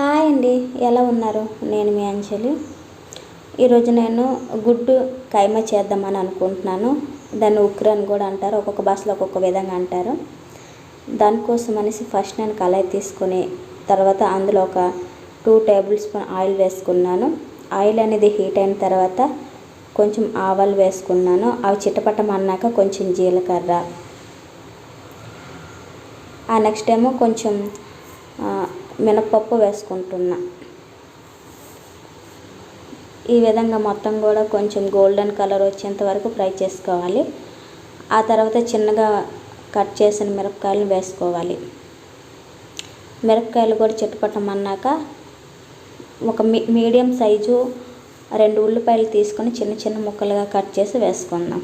Hi అండి. ఎలా ఉన్నారు? నేను మీ అంజలి. ఈరోజు నేను గుడ్డు కైమ చేద్దామని అనుకుంటున్నాను. దాన్ని ఉక్రు అని కూడా అంటారు. ఒక్కొక్క భాషలో ఒక్కొక్క విధంగా అంటారు. దానికోసం అనేసి ఫస్ట్ నేను కళాయి తీసుకొని తర్వాత అందులో ఒక టూ టేబుల్ స్పూన్ ఆయిల్ వేసుకున్నాను. ఆయిల్ అనేది హీట్ అయిన తర్వాత కొంచెం ఆవాలు వేసుకున్నాను. అవి అన్నాక కొంచెం జీలకర్ర. ఆ నెక్స్ట్ ఏమో కొంచెం మినప్పప్పు వేసుకుంటున్నా. ఈ విధంగా మొత్తం కూడా కొంచెం గోల్డెన్ కలర్ వచ్చేంత వరకు ఫ్రై చేసుకోవాలి. ఆ తర్వాత చిన్నగా కట్ చేసిన మిరపకాయలు వేసుకోవాలి. మిరపకాయలు కూడా చిట్టుపట్టమన్నాక ఒక మీ మీడియం సైజు రెండు ఉల్లిపాయలు తీసుకొని చిన్న చిన్న ముక్కలుగా కట్ చేసి వేసుకుందాం.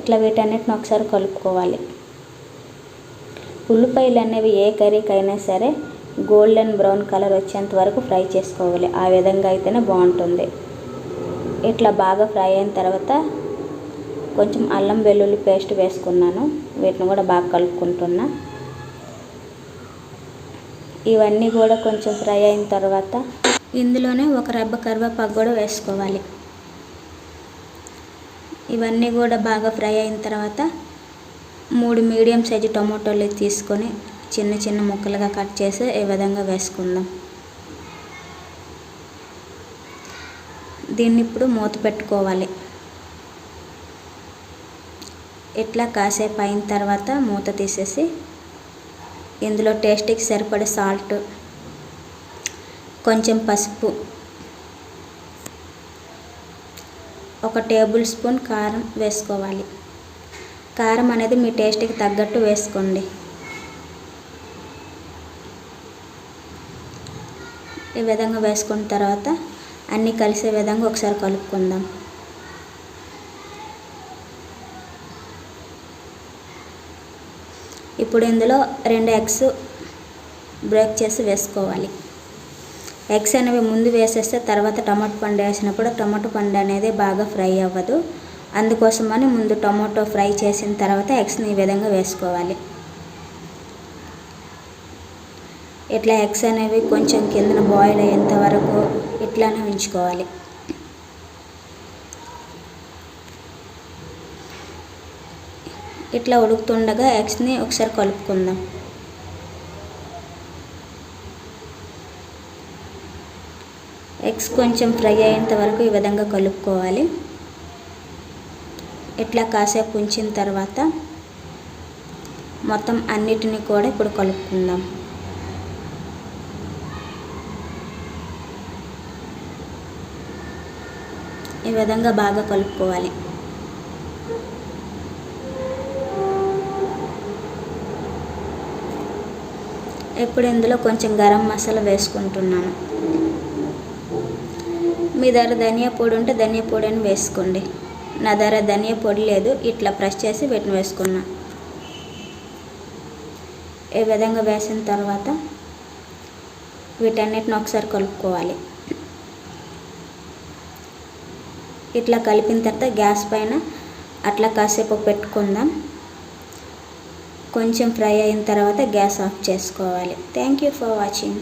ఇట్లా వీటన్నిటిని ఒకసారి కలుపుకోవాలి. ఉల్లిపాయలు అనేవి ఏ కర్రీకైనా సరే గోల్డెన్ బ్రౌన్ కలర్ వచ్చేంత వరకు ఫ్రై చేసుకోవాలి. ఆ విధంగా అయితేనే బాగుంటుంది. ఇట్లా బాగా ఫ్రై అయిన తర్వాత కొంచెం అల్లం వెల్లుల్లి పేస్ట్ వేసుకున్నాను. వీటిని కూడా బాగా కలుపుకుంటున్నా. ఇవన్నీ కూడా కొంచెం ఫ్రై అయిన తర్వాత ఇందులోనే ఒక రెబ్బ కరివేపాకు కూడా వేసుకోవాలి. ఇవన్నీ కూడా బాగా ఫ్రై అయిన తర్వాత మూడు మీడియం సైజు టమాటోలు తీసుకొని చిన్న చిన్న ముక్కలుగా కట్ చేసి ఈ విధంగా వేసుకుందాం. దీన్ని ఇప్పుడు మూత పెట్టుకోవాలి. ఇట్లా కాసేపు అయిన తర్వాత మూత తీసేసి ఇందులో టేస్ట్కి సరిపడే సాల్ట్ కొంచెం పసుపు ఒక టేబుల్ స్పూన్ కారం వేసుకోవాలి. కారం అనేది మీ టేస్ట్కి తగ్గట్టు వేసుకోండి. ఈ విధంగా వేసుకున్న తర్వాత అన్నీ కలిసే విధంగా ఒకసారి కలుపుకుందాం. ఇప్పుడు ఇందులో రెండు ఎగ్స్ బ్రేక్ చేసి వేసుకోవాలి. ఎగ్స్ అనేవి ముందు వేసేస్తే తర్వాత టమాటో పండు వేసినప్పుడు టమాటో పండు అనేది బాగా ఫ్రై అవ్వదు. అందుకోసమని ముందు టమాటో ఫ్రై చేసిన తర్వాత ఎగ్స్ని ఈ విధంగా వేసుకోవాలి. ఇట్లా ఎగ్స్ అనేవి కొంచెం కిందన బాయిల్ అయ్యేంత వరకు ఇట్లానే ఉంచుకోవాలి. ఇట్లా ఉడుకుతుండగా ఎగ్స్ని ఒకసారి కలుపుకుందాం. ఎగ్స్ కొంచెం ఫ్రై అయ్యేంత వరకు ఈ విధంగా కలుపుకోవాలి. ఇట్లా కాసేపు ఉంచిన తర్వాత మొత్తం అన్నిటిని కూడా ఇప్పుడు కలుపుకుందాం. ఈ విధంగా బాగా కలుపుకోవాలి. ఇప్పుడు ఇందులో కొంచెం గరం మసాలా వేసుకుంటున్నాను. మీ దగ్గర ధనియా పొడి ఉంటే ధనియా పొడి అని వేసుకోండి. నా దగ్గర ధనియా పొడి లేదు ఇట్లా ప్రెస్ చేసి వీటిని వేసుకున్నా. ఈ విధంగా వేసిన తర్వాత వీటన్నిటిని ఒకసారి కలుపుకోవాలి. ఇట్లా కలిపిన తర్వాత గ్యాస్ పైన అట్లా కాసేపు పెట్టుకుందాం. కొంచెం ఫ్రై అయిన తర్వాత గ్యాస్ ఆఫ్ చేసుకోవాలి. Thank you for watching